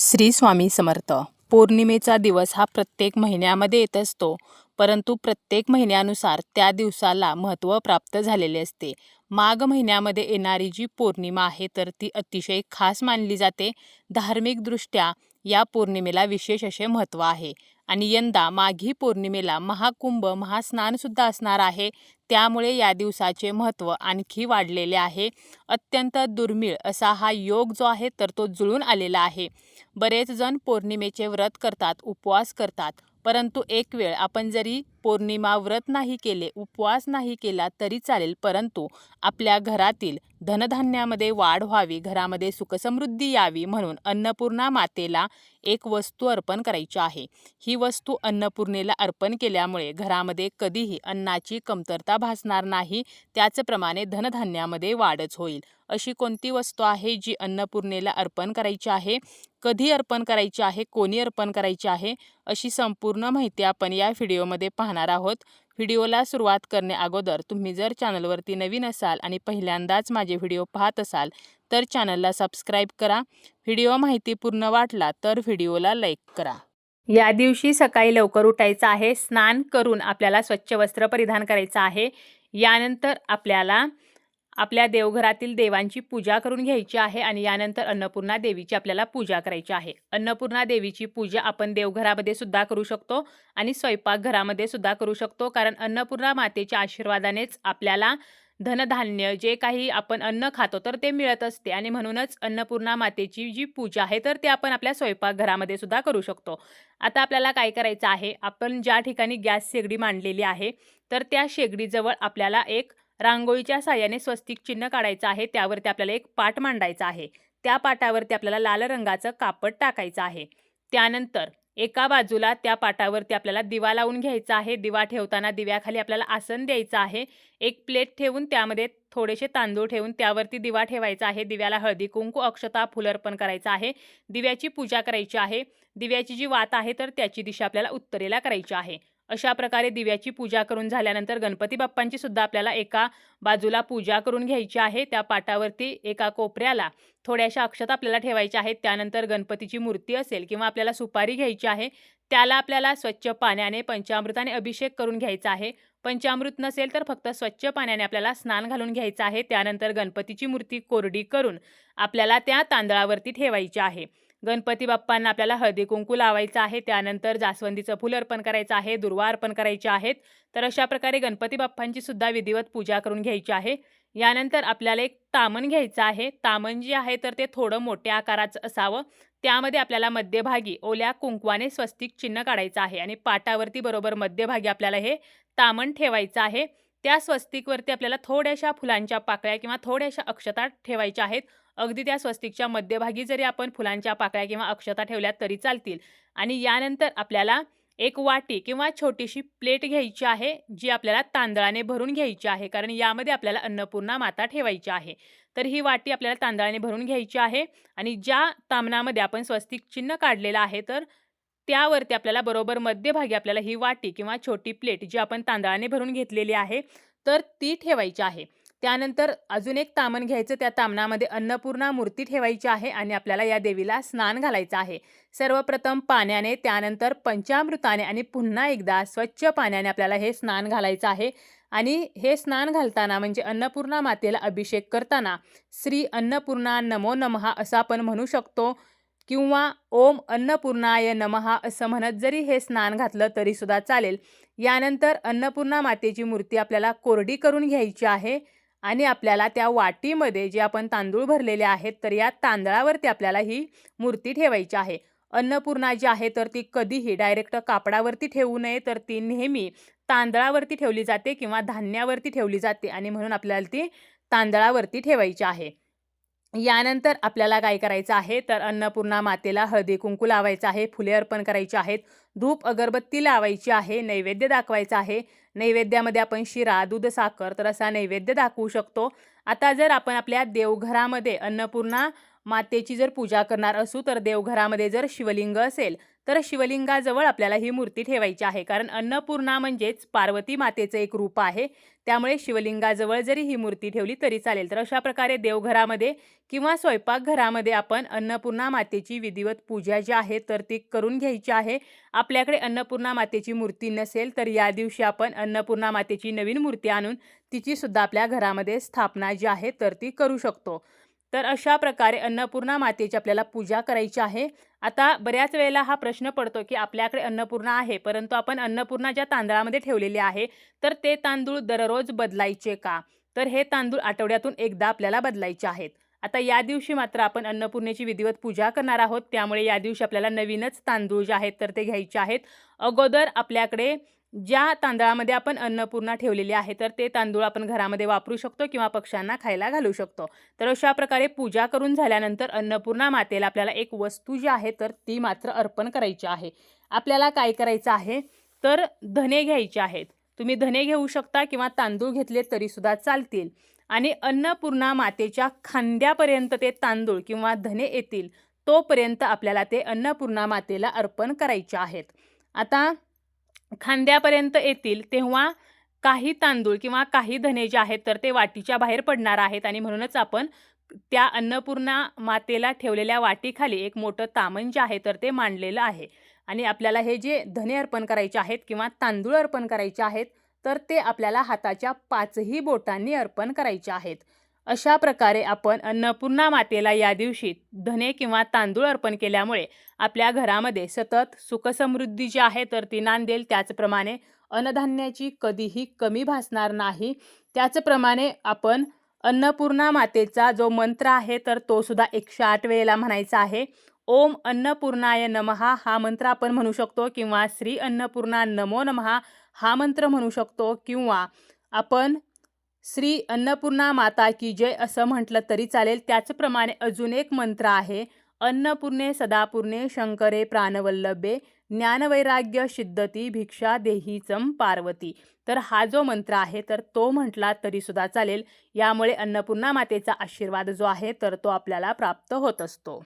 श्री स्वामी समर्थ. पौर्णिमेचा दिवस हा प्रत्येक महिन्यामध्ये येत असतो. परंतु प्रत्येक महिन्यानुसार त्या दिवसाला महत्त्व प्राप्त झालेले असते. माघ महिन्यामध्ये येणारी जी पौर्णिमा आहे तर ती अतिशय खास मानली जाते. धार्मिकदृष्ट्या या पौर्णिमेला विशेष असे महत्त्व आहे. आणि यंदा माघी पौर्णिमेला महाकुंभ महास्नानसुद्धा असणार आहे. त्यामुळे या दिवसाचे महत्त्व आणखी वाढलेले आहे. अत्यंत दुर्मिळ असा हा योग जो आहे तर तो जुळून आलेला आहे. बरेच जण पौर्णिमेचे व्रत करतात उपवास करतात. परंतु एक वेळ आपण जरी पौर्णिमा व्रत नाही केले उपवास नाही केला तरी चालेल परंतु आपल्या घरातील धनधान्यामध्ये वाढ व्हावी घरामध्ये सुखसमृद्धी यावी म्हणून अन्नपूर्णा मातेला एक वस्तू अर्पण करायची आहे. ही वस्तू अन्नपूर्णेला अर्पण केल्यामुळे घरामध्ये कधीही अन्नाची कमतरता भासणार नाही त्याचप्रमाणे धनधान्यामध्ये वाढच होईल. अशी कोणती वस्तू आहे जी अन्नपूर्णेला अर्पण करायची आहे? कधी अर्पण करायची आहे? कोणी अर्पण करायची आहे? अशी संपूर्ण माहिती आपण या व्हिडिओमध्ये पाहणार आहोत. व्हिडिओला सुरुवात करणे अगोदर तुम्ही जर चॅनलवरती नवीन असाल आणि पहिल्यांदाच माझे व्हिडिओ पाहत असाल तर चॅनलला सबस्क्राईब करा. व्हिडिओ माहितीपूर्ण वाटला तर व्हिडिओला लाईक करा. या दिवशी सकाळी लवकर उठायचं आहे. स्नान करून आपल्याला स्वच्छ वस्त्र परिधान करायचं आहे. यानंतर आपल्याला आपल्या देवघरातील देवांची पूजा करून घ्यायची आहे आणि यानंतर अन्नपूर्णा देवीची आपल्याला पूजा करायची आहे. अन्नपूर्णा देवीची पूजा आपण देवघरामध्ये सुद्धा करू शकतो आणि स्वयंपाकघरामध्ये सुद्धा करू शकतो. कारण अन्नपूर्णा मातेच्या आशीर्वादानेच आपल्याला धनधान्य जे काही आपण अन्न खातो तर ते मिळत असते आणि म्हणूनच अन्नपूर्णा मातेची जी पूजा आहे तर ते आपण आपल्या स्वयंपाकघरामध्ये सुद्धा करू शकतो. आता आपल्याला काय करायचं आहे? आपण ज्या ठिकाणी गॅस शेगडी मांडलेली आहे तर त्या शेगडीजवळ आपल्याला एक रांगोळीच्या साह्याने स्वस्तिक चिन्ह काढायचं आहे त्यावरती आपल्याला एक पाट मांडायचा आहे. त्या पाटावरती आपल्याला लाल रंगाचं कापड टाकायचं आहे. त्यानंतर एका बाजूला त्या पाटावरती आपल्याला दिवा लावून घ्यायचा आहे. दिवा ठेवताना दिव्याखाली आपल्याला आसन द्यायचं आहे. एक प्लेट ठेवून त्यामध्ये थोडेसे तांदूळ ठेवून त्यावरती दिवा ठेवायचा आहे. दिव्याला हळदी कुंकू अक्षता फुल अर्पण करायचं आहे. दिव्याची पूजा करायची आहे. दिव्याची जी वात आहे तर त्याची दिशा आपल्याला उत्तरेला करायची आहे. अशा प्रकारे दिव्याची पूजा करून झाल्यानंतर गणपती बाप्पांची सुद्धा आपल्याला एका बाजूला पूजा करून घ्यायची आहे. त्या पाटावरती एका कोपऱ्याला थोड्याशा अक्षता आपल्याला ठेवायच्या आहेत. त्यानंतर गणपतीची मूर्ती असेल किंवा आपल्याला सुपारी घ्यायची आहे. त्याला आपल्याला स्वच्छ पाण्याने पंचामृताने अभिषेक करून घ्यायचा आहे. पंचामृत नसेल तर फक्त स्वच्छ पाण्याने आपल्याला स्नान घालून घ्यायचं आहे. त्यानंतर गणपतीची मूर्ती कोरडी करून आपल्याला त्या तांदळावरती ठेवायची आहे. गणपती बाप्पांना आपल्याला हळदी कुंकू लावायचं आहे. त्यानंतर जास्वंदीचं फुल अर्पण करायचं आहे. दुर्वा अर्पण करायचे आहेत. तर अशा प्रकारे गणपती बाप्पांची सुद्धा विधिवत पूजा करून घ्यायची आहे. यानंतर आपल्याला एक तामण घ्यायचं आहे. तामण जे आहे तर ते थोडं मोठ्या आकाराचं असावं. त्यामध्ये आपल्याला मध्यभागी ओल्या कुंकवाने स्वस्तिक चिन्ह काढायचं आहे. आणि पाटावरती बरोबर मध्यभागी आपल्याला हे तामण ठेवायचं आहे. त्या स्वस्तिकवरती आपल्याला थोड्याशा फुलांच्या पाकळ्या किंवा थोड्याशा अक्षता ठेवायच्या आहेत. अगदी त्या स्वस्तिकच्या मध्यभागी जरी आपण फुलांच्या पाकळ्या किंवा अक्षता ठेवल्या तरी चालतील. आणि यानंतर आपल्याला एक वाटी किंवा छोटीशी प्लेट घ्यायची आहे जी आपल्याला तांदळाने भरून घ्यायची आहे कारण यामध्ये आपल्याला अन्नपूर्णा माता ठेवायची आहे. तर ही वाटी आपल्याला तांदळाने भरून घ्यायची आहे आणि ज्या तामणामध्ये आपण स्वस्तिक चिन्ह काढलेलं आहे तर त्यावरती आपल्याला बरोबर मध्यभागी आपल्याला ही वाटी किंवा छोटी प्लेट जी आपण तांदळाने भरून घेतलेली आहे तर ती ठेवायची आहे. त्यानंतर अजून एक तामण घ्यायचं त्या तामणामध्ये अन्नपूर्णा मूर्ती ठेवायची आहे आणि आपल्याला या देवीला स्नान घालायचं आहे. सर्वप्रथम पाण्याने त्यानंतर पंचामृताने आणि पुन्हा एकदा स्वच्छ पाण्याने आपल्याला हे स्नान घालायचं आहे. आणि हे स्नान घालताना म्हणजे अन्नपूर्णा मातेला अभिषेक करताना श्री अन्नपूर्णा नमो नमहा असं आपण म्हणू शकतो. किंवा ओम अन्नपूर्णाय नमहा असं म्हणत जरी हे स्नान घातलं तरीसुद्धा चालेल. यानंतर अन्नपूर्णा मातेची मूर्ती आपल्याला कोरडी करून घ्यायची आहे आणि आपल्याला त्या वाटीमध्ये जे आपण तांदूळ भरलेले आहेत तर या तांदळावरती आपल्याला ही मूर्ती ठेवायची आहे. अन्नपूर्णा जी आहे तर ती कधीही डायरेक्ट कापडावरती ठेवू नये तर ती नेहमी तांदळावरती ठेवली जाते किंवा धान्यावरती ठेवली जाते आणि म्हणून आपल्याला ती तांदळावरती ठेवायची आहे. यानंतर आपल्याला काय करायचं आहे? तर अन्नपूर्णा मातेला हळदी कुंकू लावायचं आहे. फुले अर्पण करायची आहेत. धूप अगरबत्ती लावायची आहे. नैवेद्य दाखवायचा आहे. नैवेद्यामध्ये आपण शिरा दूध साखर तर असा नैवेद्य दाखवू शकतो. आता जर आपण आपल्या देवघरामध्ये अन्नपूर्णा मातेची जर पूजा करणार असू तर देवघरामध्ये जर शिवलिंग असेल तर शिवलिंगाजवळ आपल्याला ही मूर्ती ठेवायची आहे. कारण अन्नपूर्णा म्हणजेच पार्वती मातेचं एक रूप आहे. त्यामुळे शिवलिंगाजवळ जरी ही मूर्ती ठेवली तरी चालेल. तर अशा प्रकारे देवघरामध्ये किंवा स्वयंपाकघरामध्ये आपण अन्नपूर्णा मातेची विधिवत पूजा जी आहे तर ती करून घ्यायची आहे. आपल्याकडे अन्नपूर्णा मातेची मूर्ती नसेल तर या दिवशी आपण अन्नपूर्णा मातेची नवीन मूर्ती आणून तिचीसुद्धा आपल्या घरामध्ये स्थापना जी आहे तर ती करू शकतो. तर अशा प्रकारे अन्नपूर्णा मातेची आपल्याला पूजा करायची आहे. आता बऱ्याच वेळेला हा प्रश्न पडतो की आपल्याकडे अन्नपूर्णा आहे परंतु आपण अन्नपूर्णा ज्या तांदळामध्ये ठेवलेली आहे तर ते तांदूळ दररोज बदलायचे का? तर हे तांदूळ आठवड्यातून एकदा आपल्याला बदलायचे आहेत. आता या दिवशी मात्र आपण अन्नपूर्णेची विधिवत पूजा करणार आहोत. त्यामुळे या दिवशी आपल्याला नवीनच तांदूळ जे आहेत तर ते घ्यायचे आहेत. अगोदर आपल्याकडे ज्या तांदळामध्ये आपण अन्नपूर्णा ठेवलेली आहे तर ते तांदूळ आपण घरामध्ये वापरू शकतो किंवा पक्ष्यांना खायला घालू शकतो. तर अशा प्रकारे पूजा करून झाल्यानंतर अन्नपूर्णा मातेला आपल्याला एक वस्तू जी आहे तर ती मात्र अर्पण करायची आहे. आपल्याला काय करायचं आहे? तर धने घ्यायचे आहेत. तुम्ही धने घेऊ शकता किंवा तांदूळ घेतले तरीसुद्धा चालतील. आणि अन्नपूर्णा मातेच्या खांद्यापर्यंत ते तांदूळ किंवा धने येतील तोपर्यंत आपल्याला ते अन्नपूर्णा मातेला अर्पण करायचे आहेत. आता खांद्यापर्यंत येतील तेव्हा काही तांदूळ किंवा काही धने जे आहेत तर ते वाटीच्या बाहेर पडणार आहेत. आणि म्हणूनच आपण त्या अन्नपूर्णा मातेला ठेवलेल्या वाटीखाली एक मोठं तामण जे आहे तर ते मांडलेलं आहे. आणि आपल्याला हे जे धने अर्पण करायचे आहेत किंवा तांदूळ अर्पण करायचे आहेत तर ते आपल्याला हाताच्या पाचही बोटांनी अर्पण करायचे आहेत. अशा प्रकारे आपण अन्नपूर्णा मातेला या दिवशी धने किंवा तांदूळ अर्पण केल्यामुळे आपल्या घरामध्ये सतत सुखसमृद्धी जी आहे तर ती नांदेल. त्याचप्रमाणे अन्नधान्याची कधीही कमी भासणार नाही. त्याचप्रमाणे आपण अन्नपूर्णा मातेचा जो मंत्र आहे तर तो सुद्धा एकशे आठ वेळेला म्हणायचा आहे. ओम अन्नपूर्णाय नमहा हा मंत्र आपण म्हणू शकतो किंवा श्री अन्नपूर्णा नमो नमहा हा मंत्र म्हणू शकतो किंवा आपण श्री अन्नपूर्णा माता की जय असं म्हटलं तरी चालेल. त्याचप्रमाणे अजून एक मंत्र आहे. अन्नपूर्णे सदापूर्णे शंकरे प्राणवल्लभे ज्ञानवैराग्य सिद्धती भिक्षा देहीचम पार्वती. तर हा जो मंत्र आहे तर तो म्हटला तरीसुद्धा चालेल. यामुळे अन्नपूर्णा मातेचा आशीर्वाद जो आहे तर तो आपल्याला प्राप्त होत असतो.